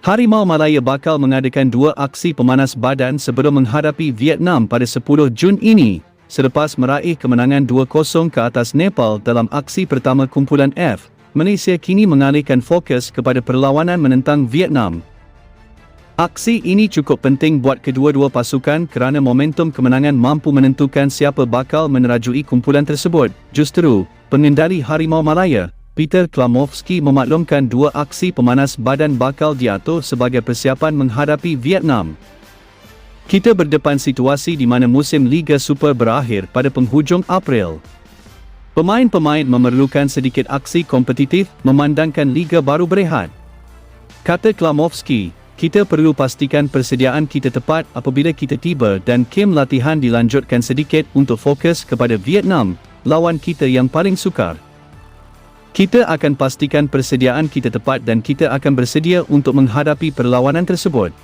Harimau Malaya bakal mengadakan dua aksi pemanas badan sebelum menghadapi Vietnam pada 10 Jun ini selepas meraih kemenangan 2-0 ke atas Nepal dalam aksi pertama kumpulan F. Malaysia kini mengalihkan fokus kepada perlawanan menentang Vietnam. Aksi ini cukup penting buat kedua-dua pasukan kerana momentum kemenangan mampu menentukan siapa bakal menerajui kumpulan tersebut. Justru, pengendali Harimau Malaya, Peter Klamovski memaklumkan dua aksi pemanas badan bakal diatur sebagai persiapan menghadapi Vietnam. Kita berdepan situasi di mana musim Liga Super berakhir pada penghujung April. Pemain-pemain memerlukan sedikit aksi kompetitif memandangkan Liga baru berehat. Kata Klamovski, kita perlu pastikan persediaan kita tepat apabila kita tiba dan kem latihan dilanjutkan sedikit untuk fokus kepada Vietnam, lawan kita yang paling sukar. Kita akan pastikan persediaan kita tepat dan kita akan bersedia untuk menghadapi perlawanan tersebut.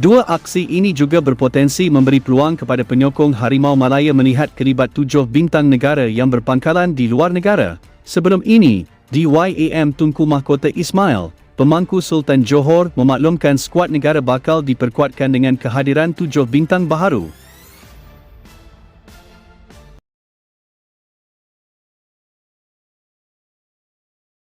Dua aksi ini juga berpotensi memberi peluang kepada penyokong Harimau Malaya melihat kelibat tujuh bintang negara yang berpangkalan di luar negara. Sebelum ini, DYAM Tunku Mahkota Ismail, pemangku Sultan Johor memaklumkan skuad negara bakal diperkuatkan dengan kehadiran tujuh bintang baharu.